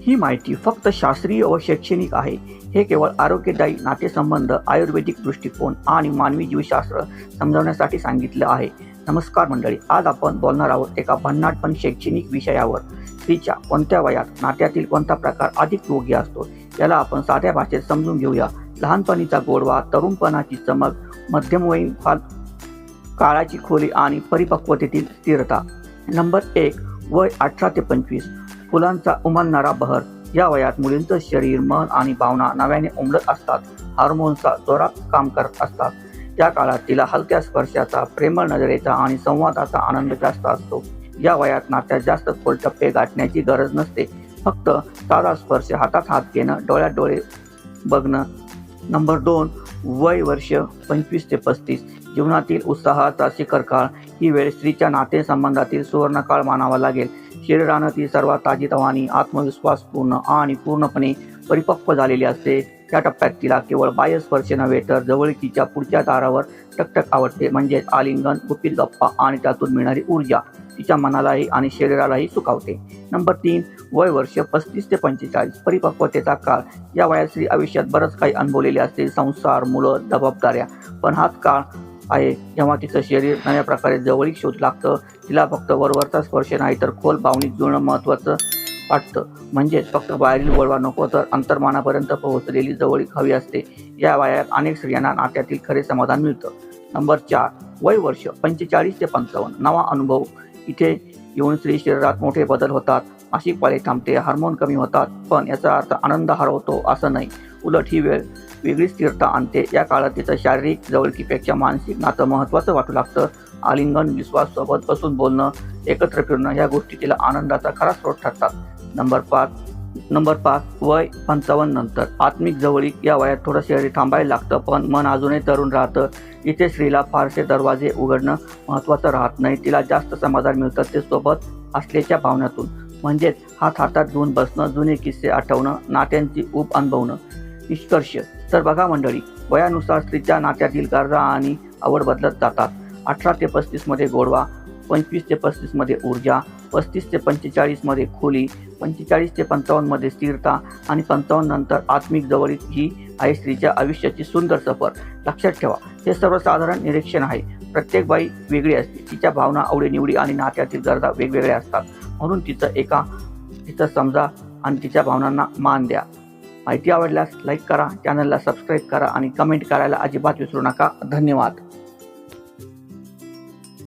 ही माहिती फक्त शास्त्रीय व शैक्षणिक आहे. हे केवळ आरोग्यदायी नातेसंबंध आयुर्वेदिक दृष्टिकोन आणि मानवी जीवशास्त्र समजावण्यासाठी सांगितलं आहे. नमस्कार मंडळी आज आपण बोलणार आहोत एका भन्नाट पण शैक्षणिक विषयावर. स्त्रीच्या कोणत्या वयात नात्यातील कोणता प्रकार अधिक योग्य असतो याला आपण साध्या भाषेत समजून घेऊया. लहानपणीचा गोडवा तरुणपणाची चमक मध्यमवयीन फाल काळाची खोली आणि परिपक्वतेतील स्थिरता. नंबर एक वय अठरा ते पंचवीस. फुलांचा उमलणारा बहर. या वयात मुलींचं शरीर मन आणि भावना नव्याने उमलत असतात. हार्मोन्सचा जोरात काम करत असतात. त्या काळात तिला हलक्या स्पर्शाचा प्रेमळ नजरेचा आणि संवादाचा आनंद जास्त असतो. या वयात नात्यात जास्त खोल टप्पे गाठण्याची गरज नसते. फक्त साधा स्पर्श हातात हात घेणं डोळ्यात डोळे बघणं. नंबर दोन वय वर्ष पंचवीस ते पस्तीस. जीवनातील उत्साहाचा शिखर काळ ही वेळ स्त्रीच्या नातेसंबंधातील सुवर्णकाळ मानावा लागेल. शरीरानं ती सर्वात ताजीतवानी आत्मविश्वासपूर्ण आणि पूर्णपणे परिपक्व झालेली असते. त्या टप्प्यात तिला केवळ बाह्य स्पर्श नव्हे तर जवळकीच्या पुढच्या दारावर टकटक आवडते. म्हणजेच आलिंगन गुपित गप्पा आणि त्यातून मिळणारी ऊर्जा तिच्या मनालाही आणि शरीरालाही सुखावते. नंबर तीन वय वर्ष पस्तीस ते पंचेचाळीस. परिपक्वतेचा काळ. या वयात स्त्री आयुष्यात बरंच काही अनुभवलेले असते. संसार मुलं जबाबदाऱ्या. पण हाच काळ आहे. जेव्हा तिचं शरीर नव्या प्रकारे जवळीक शोध लागतं तिला फक्त वरवरचा स्पर्श नाही तर खोल भावनिक जुळणं महत्त्वाचं वाटतं. म्हणजेच फक्त बाहेरील वळवा नको तर अंतर्मानापर्यंत पोहोचलेली जवळीक हवी असते. या वयात अनेक स्त्रियांना नात्यातील खरे समाधान मिळतं. नंबर चार वय वर्ष पंचेचाळीस ते पंचावन्न नवा अनुभव. इथे येऊन स्त्री शरीरात मोठे बदल होतात. अशी पाळी थांबते. हार्मोन कमी होतात पण याचा अर्थ आनंद हरवतो असं नाही. उलट ही वेळ वेगळी स्थिरता आणते. या काळात तिचं शारीरिक जवळकीपेक्षा मानसिक नातं महत्त्वाचं वाटू लागतं. आलिंगन विश्वास सोबत बसून बोलणं एकत्र फिरणं या गोष्टी तिला आनंदाचा खरा स्रोत ठरतात. नंबर पाच नंबर पाच वय पंचावन्न नंतर. आत्मिक जवळीक या वयात थोडं शरीर थांबायला लागतं पण मन अजूनही तरुण राहतं. इथे स्त्रीला फारसे दरवाजे उघडणं महत्त्वाचं राहत नाही. तिला जास्त समाधान मिळतं ते सोबत असल्याच्या भावनातून. म्हणजेच हात हातात घेऊन बसणं जुने किस्से आठवणं नात्यांची ऊब अनुभवणं निष्कर्ष. तर बघा मंडळी वयानुसार स्त्रीच्या नात्यातील गरजा आणि आवड बदलत जातात. अठरा ते पस्तीसमध्ये गोडवा पंचवीस ते पस्तीसमध्ये ऊर्जा पस्तीस ते पंचेचाळीसमध्ये खोली पंचेचाळीस ते पंचावन्नमध्ये स्थिरता आणि पंचावन्न नंतर आत्मिक जवळीक ही आहे स्त्रीच्या आयुष्याची सुंदर सफर. लक्षात ठेवा हे सर्वसाधारण निरीक्षण आहे. प्रत्येक बाई वेगळी असते. तिच्या भावना आवडीनिवडी आणि नात्यातील गरजा वेगवेगळ्या असतात. म्हणून तिचं एका तिचं समजा आणि तिच्या भावनांना मान द्या. माहिती आवडल्यास लाईक करा चॅनलला सबस्क्राईब करा आणि कमेंट करायला अजिबात विसरू नका. धन्यवाद.